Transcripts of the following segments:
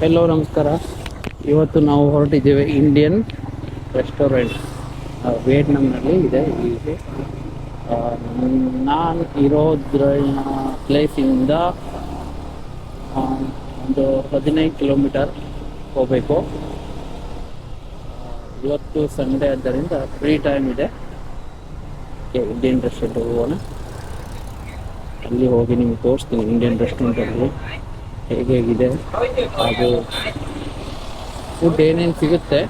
Hello ನಮಸ್ಕಾರ. ಇವತ್ತು ನಾವು ಹೊರಟಿದ್ದೇವೆ ಇಂಡಿಯನ್ ರೆಸ್ಟೋರೆಂಟ್ ವಿಯೆಟ್ನಾಂನಲ್ಲಿ ಇದೆ ಇಲ್ಲಿ ನಾನು ಇರೋದ್ರ ಪ್ಲೇಸಿಂದ ಒಂದು ಹದಿನೈದು ಕಿಲೋಮೀಟರ್ ಹೋಗಬೇಕು. ಇವತ್ತು ಸಂಡೇ ಆದ್ದರಿಂದ ಫ್ರೀ ಟೈಮ್ ಇದೆ. ಇಂಡಿಯನ್ ರೆಸ್ಟೋರೆಂಟ್ ಹೋಗೋಣ. ಅಲ್ಲಿ ಹೋಗಿ ನಿಮ್ಗೆ ತೋರಿಸ್ತೀನಿ ಇಂಡಿಯನ್ ರೆಸ್ಟೋರೆಂಟಲ್ಲಿ ಹೇಗೆ ಹೇಗಿದೆ ಹಾಗೂ ಫುಡ್ ಏನೇನು ಸಿಗುತ್ತೆ?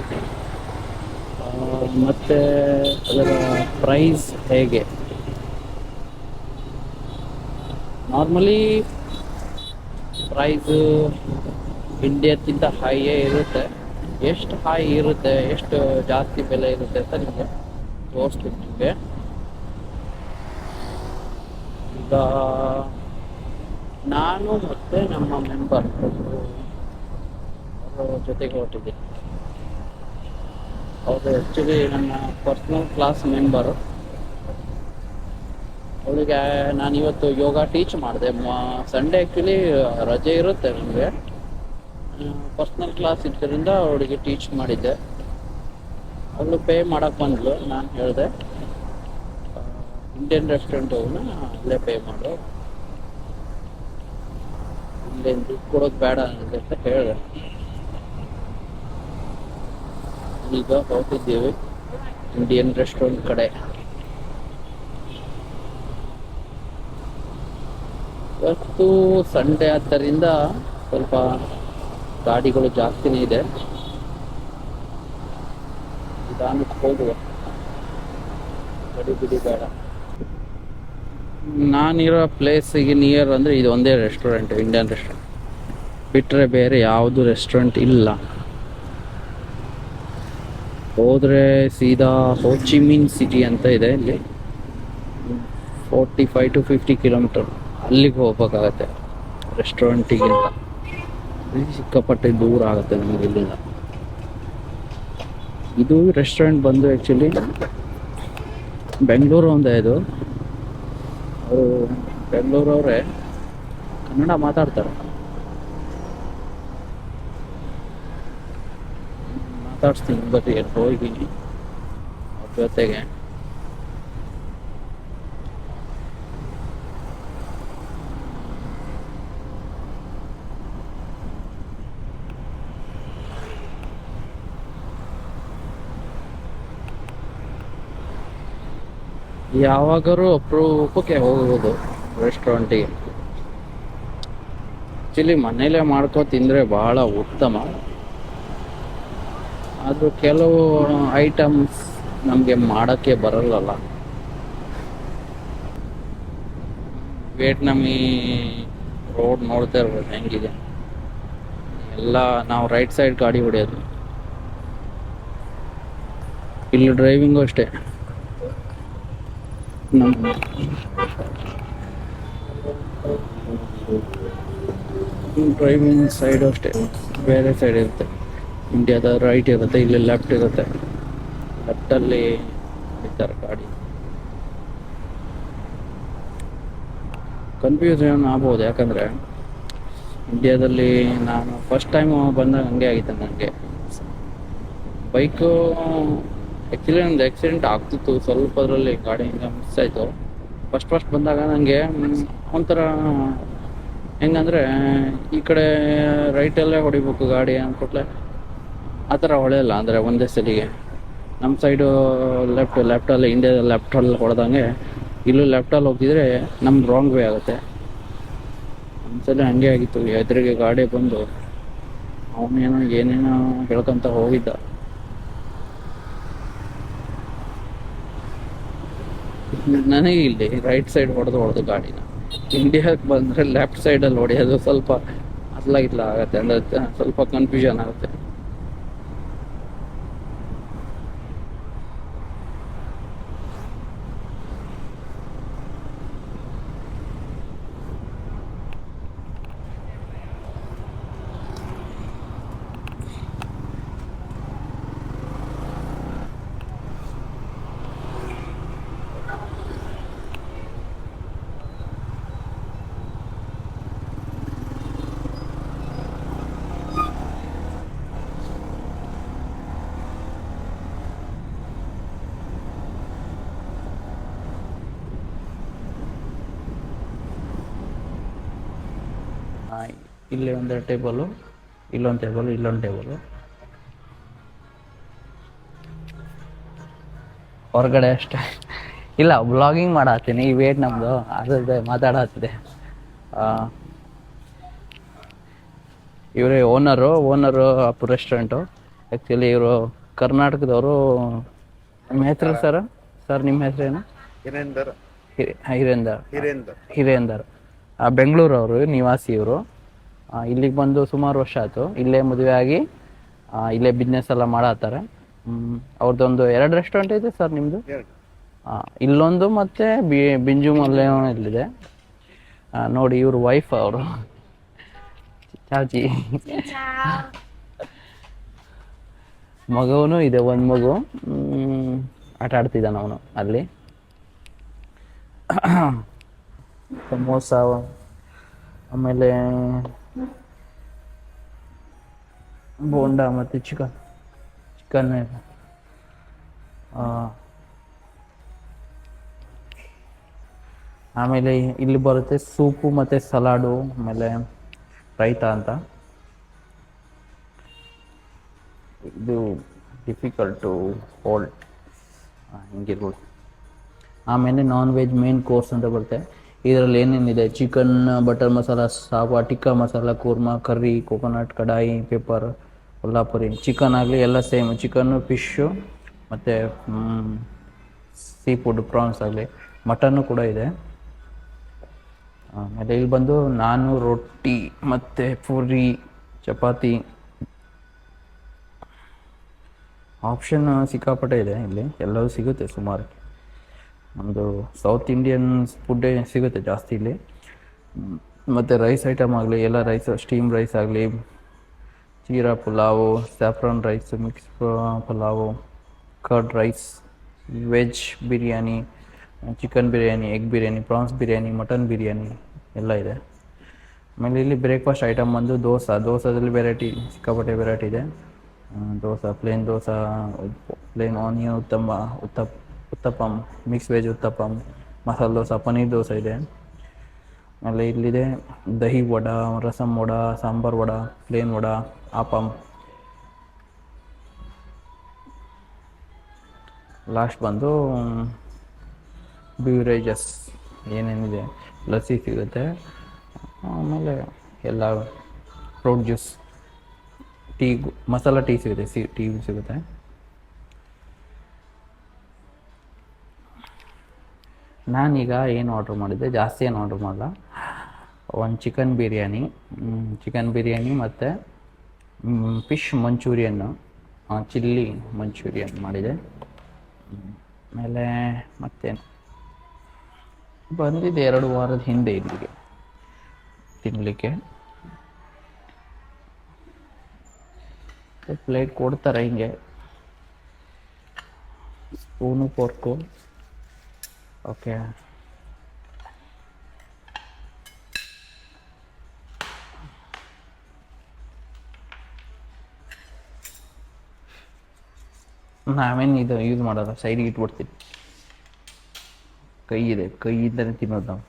ಮತ್ತೆ ಅದರ ಪ್ರೈಸ್ ಹೇಗೆ? ನಾರ್ಮಲಿ ಪ್ರೈಸ್ ಇಂಡಿಯಾಕ್ಕಿಂತ ಹೈಯೇ ಇರುತ್ತೆ. ಎಷ್ಟು ಹೈ ಇರುತ್ತೆ, ಎಷ್ಟು ಜಾಸ್ತಿ ಬೆಲೆ ಇರುತ್ತೆ ಅಂತ ನಿಮಗೆ ನಿಮಗೆ ಈಗ ನಾನು ಮತ್ತೆ ನಮ್ಮ ಮೆಂಬರ್ ಅವರ ಜೊತೆಗೆ ಹೊರಟಿದ್ದೀನಿ ಅವರು ಆ್ಯಕ್ಚುಲಿ ನನ್ನ ಪರ್ಸ್ನಲ್ ಕ್ಲಾಸ್ ಮೆಂಬರು ಅವಳಿಗೆ ನಾನು ಇವತ್ತು ಯೋಗ ಟೀಚ್ ಮಾಡಿದೆ. ಸಂಡೇ ಆ್ಯಕ್ಚುಲಿ ರಜೆ ಇರುತ್ತೆ ನನಗೆ. ಪರ್ಸ್ನಲ್ ಕ್ಲಾಸ್ ಇದ್ದರಿಂದ ಅವಳಿಗೆ ಟೀಚ್ ಮಾಡಿದ್ದೆ. ಅವಳು ಪೇ ಮಾಡಕ್ಕೆ ಬಂದ್ಲು, ನಾನು ಹೇಳಿದೆ. ಇಂಡಿಯನ್ ರೆಸ್ಟೋರೆಂಟ್ ಹೋಗೋಣ ಅಲ್ಲೇ ಪೇ ಮಾಡು. ಇಲ್ಲೇನು ದುಡ್ಡು ಕೊಡೋದು ಬೇಡ ಅಂತ ಹೇಳಿದೆ. ಈಗ ಹೋಗಿದ್ದೀವಿ ಇಂಡಿಯನ್ ರೆಸ್ಟೋರೆಂಟ್ ಕಡೆ. ಇವತ್ತು ಸಂಡೇ ಆದ್ದರಿಂದ ಸ್ವಲ್ಪ ಗಾಡಿಗಳು ಜಾಸ್ತಿನೇ ಇದೆ. ನಿಧಾನಕ್ಕೆ ಹೋಗುವ. ಗಡಿ ಬಿಡಿ ಬೇಡ. ನಾನಿರೋ ಪ್ಲೇಸಿಗೆ ನಿಯರ್ ಅಂದರೆ ಇದು ಒಂದೇ ರೆಸ್ಟೋರೆಂಟ್ ಇಂಡಿಯನ್ ರೆಸ್ಟೋರೆಂಟ್ ಬಿಟ್ಟರೆ ಬೇರೆ ಯಾವುದು ರೆಸ್ಟೋರೆಂಟ್ ಇಲ್ಲ. ಹೋದರೆ ಸೀದಾ ಹೋಚಿಮಿನ್ ಸಿಟಿ ಅಂತ ಇದೆ ಇಲ್ಲಿ. Forty five to fifty kilometre ಅಲ್ಲಿಗೆ ಹೋಗ್ಬೇಕಾಗತ್ತೆ. ರೆಸ್ಟೋರೆಂಟಿಗಿಂತ ಸಿಕ್ಕಾಪಟ್ಟೆ ದೂರ ಆಗುತ್ತೆ ನಮಗೆ ಇಲ್ಲಿಂದ. ಇದು ರೆಸ್ಟೋರೆಂಟ್ ಬಂದು ಆ್ಯಕ್ಚುಲಿ ಬೆಂಗಳೂರು ಒಂದೇ ಇದು. ಅವರು ಬೆಂಗಳೂರವರೇ ಕನ್ನಡ ಮಾತಾಡ್ತಾರೆ. ಮಾತಾಡ್ಸ್ತೀನಿ ಅಲ್ಲಿ ಹೋಗಿ ಅವ್ರ ಜೊತೆಗೆ. ಯಾವಾಗಾರು ಅಪರೂಪಕ್ಕೆ ಹೋಗೋದು ರೆಸ್ಟೋರೆಂಟಿಗೆ ಆ್ಯಕ್ಚುಲಿ ಮನೇಲೆ ಮಾಡ್ಕೊ ತಿಂದರೆ ಭಾಳ ಉತ್ತಮ. ಆದರೂ ಕೆಲವು ಐಟಮ್ಸ್ ನಮಗೆ ಮಾಡೋಕ್ಕೆ ಬರಲ್ಲಲ್ಲ. ವಿಯೆಟ್ನಾಮಿ ರೋಡ್ ನೋಡ್ತಾ ಇರ್ಬೋದು ಹೆಂಗಿದೆ. ಎಲ್ಲ ನಾವು ರೈಟ್ ಸೈಡ್ ಗಾಡಿ ಹೊಡೆಯೋದು. ಇಲ್ಲಿ ಡ್ರೈವಿಂಗು ಅಷ್ಟೇ. ಡ್ರೈವಿಂಗ್ ಸೈಡ್ ಅಷ್ಟೇ. ಬೇರೆ ಸೈಡ್ ಇರುತ್ತೆ. ಇಂಡಿಯಾದ ರೈಟ್ ಇರುತ್ತೆ, ಇಲ್ಲಿ ಲೆಫ್ಟ್ ಇರುತ್ತೆ. ಲೆಫ್ಟಲ್ಲಿ ಇದ್ದಾರೆ ಗಾಡಿ. ಕನ್ಫ್ಯೂಷನ್ ಆಗ್ಬೋದು, ಯಾಕಂದರೆ ಇಂಡಿಯಾದಲ್ಲಿ ನಾನು ಫಸ್ಟ್ ಟೈಮ್ ಬಂದಾಗ ಹಂಗೆ ಆಗಿತ್ತು ನನಗೆ ಬೈಕು ಆ್ಯಕ್ಚುಲಿ ನಂದು ಆಕ್ಸಿಡೆಂಟ್ ಆಗ್ತಿತ್ತು. ಸ್ವಲ್ಪ ಅದರಲ್ಲಿ ಗಾಡಿಯಿಂದ ಮಿಸ್ ಆಯಿತು. ಫಸ್ಟ್ ಫಸ್ಟ್ ಬಂದಾಗ ನನಗೆ ಒಂಥರ ಹೆಂಗಂದರೆ, ಈ ಕಡೆ ರೈಟಲ್ಲೇ ಹೊಡಿಬೇಕು ಗಾಡಿ ಅಂದ್ಕೊಟ್ಲೆ, ಆ ಥರ ಹೊಳೆಯಲ್ಲ ಅಂದರೆ ಒಂದೇ ಸಲಿಗೆ. ನಮ್ಮ ಸೈಡು ಲೆಫ್ಟ್ ಲೆಫ್ಟಲ್ಲಿ ಇಂಡಿಯಾದ ಲೆಫ್ಟಲ್ಲಿ ಹೊಡೆದಂಗೆ, ಇಲ್ಲೂ ಲೆಫ್ಟಲ್ಲಿ ಹೋಗಿದ್ರೆ ನಮ್ಗೆ ರಾಂಗ್ ವೇ ಆಗುತ್ತೆ. ಒಂದ್ಸಲ ಹಂಗೆ ಆಗಿತ್ತು. ಎದುರಿಗೆ ಗಾಡಿ ಬಂದು, ಅವನೇನೋ ಏನೇನೋ ಹೇಳ್ಕೊಂತ ಹೋಗಿದ್ದ. ನನಗೆ ಇಲ್ಲಿ ರೈಟ್ ಸೈಡ್ ಹೊಡೆದು ಹೊಡೆದು ಗಾಡಿನ. ಇಂಡಿಯಾಕ್ಕೆ ಬಂದರೆ ಲೆಫ್ಟ್ ಸೈಡಲ್ಲಿ ಹೊಡೆಯೋದು ಸ್ವಲ್ಪ ಅತ್ಲ ಇಲ್ಲ ಆಗುತ್ತೆ, ಅಂದರೆ ಸ್ವಲ್ಪ ಕನ್ಫ್ಯೂಷನ್ ಆಗುತ್ತೆ. ಇಲ್ಲಿ ಒಂದು ಟೇಬಲು ಇಲ್ಲೊಂದು ಟೇಬಲ್ ಇಲ್ಲೊಂದು ಟೇಬಲು. ಹೊರಗಡೆ ಅಷ್ಟೇ. ಇಲ್ಲ ಬ್ಲಾಗಿಂಗ್ ಮಾಡತ್ತೀನಿ ಈ ವೇಟ್ ನಮ್ಮದು ಅದ್ರದ್ದು ಮಾತಾಡತ್ತಿದೆ ಇವರೇ owner owner of restaurant actually ಇವರು ಕರ್ನಾಟಕದವರು ನಿಮ್ಮ ಹೆಸರು ಸರ್? ಸರ್ ನಿಮ್ಮ ಹೆಸರೇನು ಹಿರೇಂದರ್. ಹಿರೇ ಹಿರೇಂದರ್. ಹಿರೇಂದರ್. ಹಿರೇಂದರ್. ಆ, ಬೆಂಗಳೂರವರು ನಿವಾಸಿ ಇವರು ಇಲ್ಲಿಗೆ ಬಂದು ಸುಮಾರು ವರ್ಷ ಆಯಿತು. ಇಲ್ಲೇ ಮದುವೆ ಆಗಿ ಇಲ್ಲೇ ಬಿಸ್ನೆಸ್ ಎಲ್ಲ ಮಾಡತ್ತಾರೆ ಅವ್ರದ್ದೊಂದು ಎರಡು ರೆಸ್ಟೋರೆಂಟ್ ಇದೆ ಸರ್ ನಿಮ್ಮದು ಇಲ್ಲೊಂದು ಮತ್ತೆ ಬಿ ಬಿಂಜು ಇಲ್ಲಿದೆ. ನೋಡಿ ಇವ್ರ ವೈಫ್ ಅವರು. ಚಾಚಿ. ಮಗುವೂ ಇದೆ ಒಂದು ಮಗು. ಹ್ಮ್, ಆಟ ಆಡ್ತಿದ್ದಾನ ಅವನು ಅಲ್ಲಿ. ಸಮೋಸ ಆಮೇಲೆ ಬೋಂಡ ಮತ್ತು ಚಿಕನ್. ಚಿಕನ್ ಆಮೇಲೆ ಇಲ್ಲಿ ಬರುತ್ತೆ ಸೂಪು ಮತ್ತು ಸಲಾಡು, ಆಮೇಲೆ ರೈತ ಅಂತ. ಇದು ಡಿಫಿಕಲ್ಟ್ ಟು ಹೋಲ್ಡ್ ಹಿಂಗಿರ್ಬೋದು. ಆಮೇಲೆ ನಾನ್ ವೆಜ್ ಮೇನ್ ಕೋರ್ಸ್ ಅಂತ ಬರುತ್ತೆ. ಇದರಲ್ಲಿ ಏನೇನಿದೆ? Chicken butter masala, ಸಾವಾ, tikka masala, korma curry coconut kadai pepper Kolhapuri. Chicken ಆಗಲಿ ಎಲ್ಲ ಸೇಮ್ ಚಿಕನ್ನು ಫಿಶ್ಶು ಮತ್ತು ಸೀ ಫುಡ್ ಪ್ರಾನ್ಸ್ ಆಗಲಿ. ಮಟನ್ನು ಕೂಡ ಇದೆ. ಆಮೇಲೆ ಇಲ್ಲಿ ಬಂದು ನಾನು ರೊಟ್ಟಿ, ಮತ್ತು ಪೂರಿ, ಚಪಾತಿ. ಆಪ್ಷನ್ ಸಿಕ್ಕಾಪಟ್ಟೆ ಇದೆ ಇಲ್ಲಿ. ಎಲ್ಲವೂ ಸಿಗುತ್ತೆ ಸುಮಾರು ಒಂದು ಸೌತ್ ಇಂಡಿಯನ್ ಫುಡ್ಡೇ ಸಿಗುತ್ತೆ ಜಾಸ್ತಿ ಇಲ್ಲಿ. ಮತ್ತು ರೈಸ್ ಐಟಮ್ ಆಗಲಿ, ಎಲ್ಲ ರೈಸ್ ಸ್ಟೀಮ್ ರೈಸ್ ಆಗಲಿ jeera pulao saffron rice mix pulao curd rice veg biryani chicken biryani egg biryani prawns biryani mutton biryani ಎಲ್ಲ ಇದೆ. ಆಮೇಲೆ ಇಲ್ಲಿ ಬ್ರೇಕ್ಫಾಸ್ಟ್ ಐಟಮ್ ಬಂದು ದೋಸೆ. ದೋಸೆದಲ್ಲಿ ವೆರೈಟಿ ಸಿಕ್ಕಾಪಟ್ಟೆ ವೆರೈಟಿ ಇದೆ. Dosa plain dosa plain onion ಉತ್ತಮ, ಉತ್ತಪ್, ಉತ್ತಪ್ಪಂ ಮಿಕ್ಸ್ ವೆಜ್ ಉತ್ತಪ್ಪಂ, ಮಸಾಲೆ ದೋಸೆ, ಪನ್ನೀರ್ ದೋಸೆ ಇದೆ. ಆಮೇಲೆ ಇಲ್ಲಿದೆ ದಹಿ ವಡ ರಸಮ್ ವಡ, ಸಾಂಬಾರ್ ವಡ ಪ್ಲೇನ್ ವಡ ಆಪಂ ಲಾಸ್ಟ್ ಬಂದು ಬ್ಯೂರೇಜಸ್ ಏನೇನಿದೆ, ಲಸ್ಸಿ ಸಿಗುತ್ತೆ. ಆಮೇಲೆ ಎಲ್ಲ fruit juice tea masala tea ಸಿಗುತ್ತೆ ಸಿ ಟೀ ಸಿಗುತ್ತೆ. ನಾನೀಗ ಏನು ಆರ್ಡ್ರ್ ಮಾಡಿದ್ದೆ, ಜಾಸ್ತಿ ಏನು ಆರ್ಡ್ರ್ ಮಾಡಲ್ಲ. ಒಂದು ಚಿಕನ್ ಬಿರಿಯಾನಿ ಚಿಕನ್ ಬಿರಿಯಾನಿ ಮತ್ತು ಫಿಶ್ ಮಂಚೂರಿಯನ್ನು ಚಿಲ್ಲಿ ಮಂಚೂರಿಯನ್ ಮಾಡಿದೆ. ಆಮೇಲೆ ಮತ್ತೇನು? ಬಂದಿದೆ ಎರಡು ವಾರದ ಹಿಂದೆ ಇಲ್ಲಿಗೆ ತಿನ್ನಲಿಕ್ಕೆ ಪ್ಲೇಟ್ ಕೊಡ್ತಾರೆ ಹಿಂಗೆ. ಸ್ಪೂನು ಫೋರ್ಕು ಓಕೆ ನಾವೇನು ಇದು ಯೂಸ್ ಮಾಡೋದು? ಸೈಡಿಗೆ ಇಟ್ಬಿಡ್ತೀನಿ ಕೈ ಇದೆ ಕೈ ಇದ್ದರೆ ತಿನ್ನೋದು ನಾವು.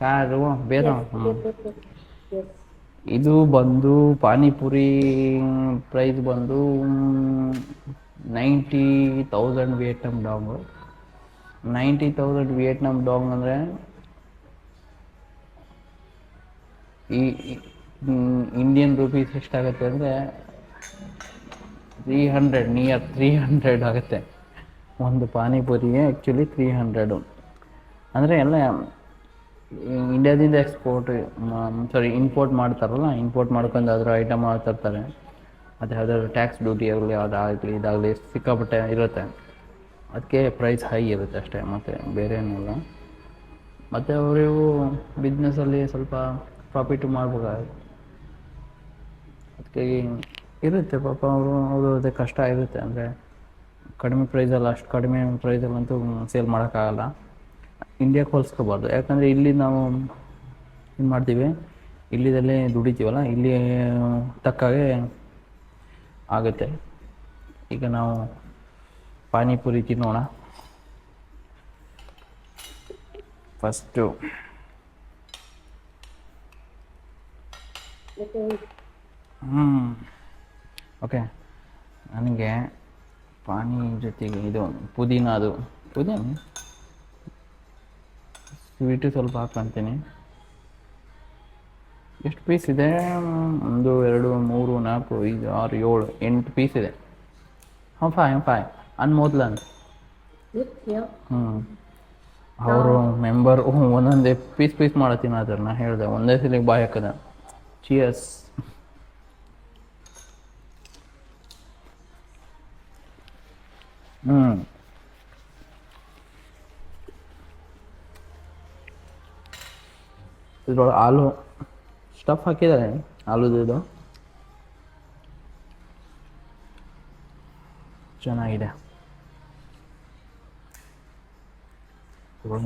ಕಾರು ಬೇರೆ ಹ್ಮ್. ಇದು ಬಂದು ಪಾನಿಪುರಿ ಪ್ರೈಸ್ ಬಂದು ninety thousand Vietnam dong ninety thousand Vietnam dong ಅಂದರೆ ಈ ಇಂಡಿಯನ್ ರುಪೀಸ್ ಎಷ್ಟಾಗುತ್ತೆ ಅಂದರೆ three hundred near three hundred ಆಗುತ್ತೆ. ಒಂದು ಪಾನಿಪುರಿಗೆ ಆ್ಯಕ್ಚುಲಿ ತ್ರೀ ಹಂಡ್ರೆಡು ಅಂದರೆ ಎಲ್ಲ, ಇಂಡಿಯಾದಿಂದ ಎಕ್ಸ್ಪೋರ್ಟ್ ಸಾರಿ ಇಂಪೋರ್ಟ್ ಮಾಡ್ತಾರಲ್ಲ ಇಂಪೋರ್ಟ್ ಮಾಡ್ಕೊಂಡು ಅದರ ಐಟಮ್ ಮಾಡ್ತಿರ್ತಾರೆ ಮತ್ತು ಯಾವುದಾದ್ರು ಟ್ಯಾಕ್ಸ್ ಡ್ಯೂಟಿ ಆಗಲಿ ಅದಾಗಲಿ ಇದಾಗಲಿ ಸಿಕ್ಕಾಪಟ್ಟೆ ಇರುತ್ತೆ. ಅದಕ್ಕೆ ಪ್ರೈಸ್ ಹೈ ಇರುತ್ತೆ ಅಷ್ಟೇ, ಮತ್ತು ಬೇರೆ ಏನಿಲ್ಲ ಮತ್ತು ಅವರು ಬಿಸ್ನೆಸ್ಸಲ್ಲಿ ಸ್ವಲ್ಪ ಪ್ರಾಫಿಟ್ ಮಾಡ್ಬೇಕಾಗುತ್ತೆ. ಅದಕ್ಕೆ ಇರುತ್ತೆ ಪಾಪ ಅವರು ಅವ್ರದ್ದು ಕಷ್ಟ ಇರುತ್ತೆ ಅಂದರೆ ಕಡಿಮೆ ಪ್ರೈಸಲ್ಲಿ ಅಷ್ಟು ಕಡಿಮೆ ಪ್ರೈಸಲ್ಲಂತೂ ಸೇಲ್ ಮಾಡೋಕ್ಕಾಗಲ್ಲ. ಇಂಡಿಯಾಕ್ಕೆ ಹೋಲಿಸ್ಕೋಬಾರ್ದು ಯಾಕಂದರೆ ಇಲ್ಲಿ ನಾವು ಏನು ಮಾಡ್ತೀವಿ? ಇಲ್ಲಿದಲ್ಲೇ ದುಡಿತೀವಲ್ಲ, ಇಲ್ಲಿ ತಕ್ಕಾಗೆ ಆಗುತ್ತೆ. ಈಗ ನಾವು ಪಾನಿಪುರಿ ತಿನ್ನೋಣ. ಫಸ್ಟು ಹ್ಞೂ ಓಕೆ. ನನಗೆ ಪಾನಿ ಜೊತೆಗೆ ಇದು ಪುದೀನ ಅದು. ಪುದೀನ? ಸ್ವೀಟು ಸ್ವಲ್ಪ ಹಾಕೊಂತೀನಿ ಎಷ್ಟು ಪೀಸ್ ಇದೆ? ಒಂದು, ಎರಡು, ಮೂರು, ನಾಲ್ಕು, ಐದು, ಆರು, ಏಳು, ಎಂಟು ಪೀಸ್ ಇದೆ. ಹಾಂ ಫೈ ಹಾಂ ಫೈ ಅನ್ಮೋದ್ಲನ್ ಅಂತ. ಹ್ಞೂ ಅವರು ಮೆಂಬರ್ ಒಂದೊಂದೇ ಪೀಸ್ ಪೀಸ್ ಮಾಡತ್ತೀನಿ ಅದನ್ನ ನಾ ಹೇಳಿದೆ, ಒಂದೇ ಸಲಿಗೆ ಬಾಯ್ ಹಾಕದ. ಚಿಯರ್ಸ್ ಹ್ಞೂ ಇದ್ರೊಳಗೆ ಆಲೂ ಸ್ಟಫ್ ಹಾಕಿದ್ದಾರೆ ಆಲೂದು ಇದು. ಚೆನ್ನಾಗಿದೆ.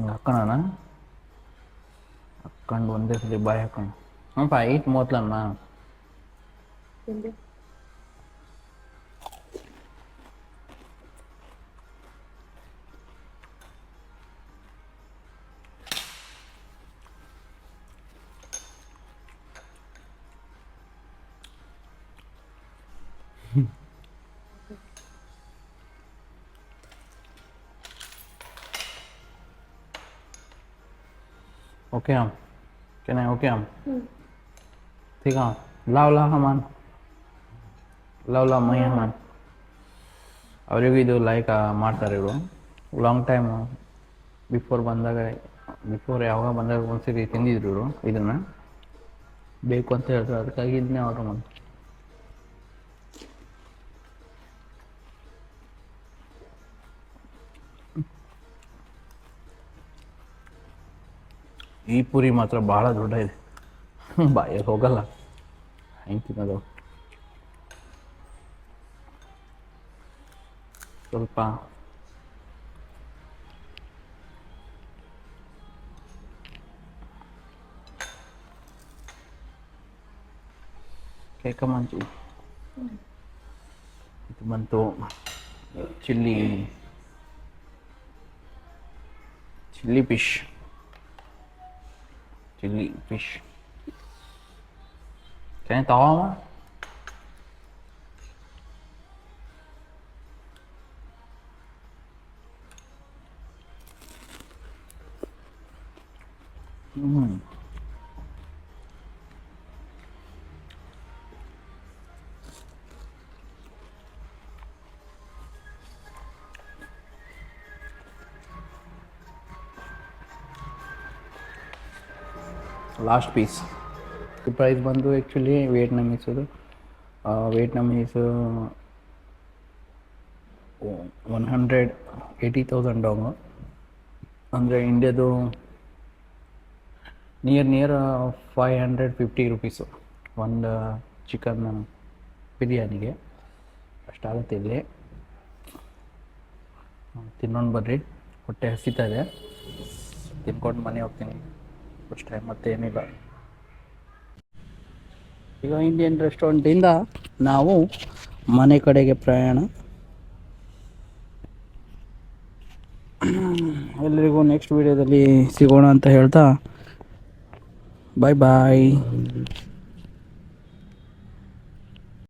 ಹಾಕೋಣ ಹಾಕೊಂಡು ಒಂದೇ ಸಲ ಬಾಯ್ ಹಾಕೊಂಡು ಹ್ಞೂ ಪಾ ಐಟ್ ಮೂವತ್ತಲಮ್ಮ Okay, um. Cái này ok không? Ừ. Thích không? Lâu lâu không ăn? Lâu lâu mới ăn. ಅವರಿಗೂ ಇದು ಲೈಕ್ ಮಾಡ್ತಾರೆ ಇವರು ಲಾಂಗ್ ಟೈಮ್ ಬಿಫೋರ್ ಬಂದಾಗ ಬಿಫೋರ್ ಯಾವಾಗ ಬಂದಾಗ ಒಂದ್ಸರಿ ತಿಂದಿದ್ರು ಇವರು ಇದನ್ನು ಬೇಕು ಅಂತ ಹೇಳ್ತಾರೆ ಅದಕ್ಕಾಗಿ ಇದನ್ನೇ ಆರ್ಡರ್ ಮಾಡಿ ಈ ಪುರಿ ಮಾತ್ರ ಭಾಳ ದೊಡ್ಡ ಇದೆ. ಬಾಯಿಗೆ ಹೋಗಲ್ಲ. ಹೆಂಗೆ ತಿನ್ನೋದು. ಸ್ವಲ್ಪ ಕೇಕ ಮಂಚು ಇದು ಬಂತು chilli. Chilli fish. Aquele. Quem toma? Hum. Last piece price ಬಂದು actually ವಿಯೆಟ್ನಾಮೀಸದು Vietnamese one hundred eighty thousand dong. ಅಂದರೆ ಇಂಡಿಯಾದು near near five hundred fifty rupees ಒಂದು ಚಿಕನ್ ಬಿರಿಯಾನಿಗೆ. ಅಷ್ಟಾಗುತ್ತೆ ಇಲ್ಲಿ. ತಿನ್ನೋಣ ಬರ್ರಿ ಹೊಟ್ಟೆ ಹಸಿತಾ ಇದೆ. ತಿನ್ಕೊಂಡು ಮನೆ ಹೋಗ್ತೀನಿ. ಟೈಮ್ ಮತ್ತೇನಿಲ್ಲ. ಈಗ ಇಂಡಿಯನ್ ರೆಸ್ಟೋರೆಂಟಿಂದ ನಾವು ಮನೆ ಕಡೆಗೆ ಪ್ರಯಾಣ. ಎಲ್ಲರಿಗೂ ನೆಕ್ಸ್ಟ್ ವಿಡಿಯೋದಲ್ಲಿ ಸಿಗೋಣ ಅಂತ ಹೇಳ್ತಾ ಬಾಯ್ ಬಾಯ್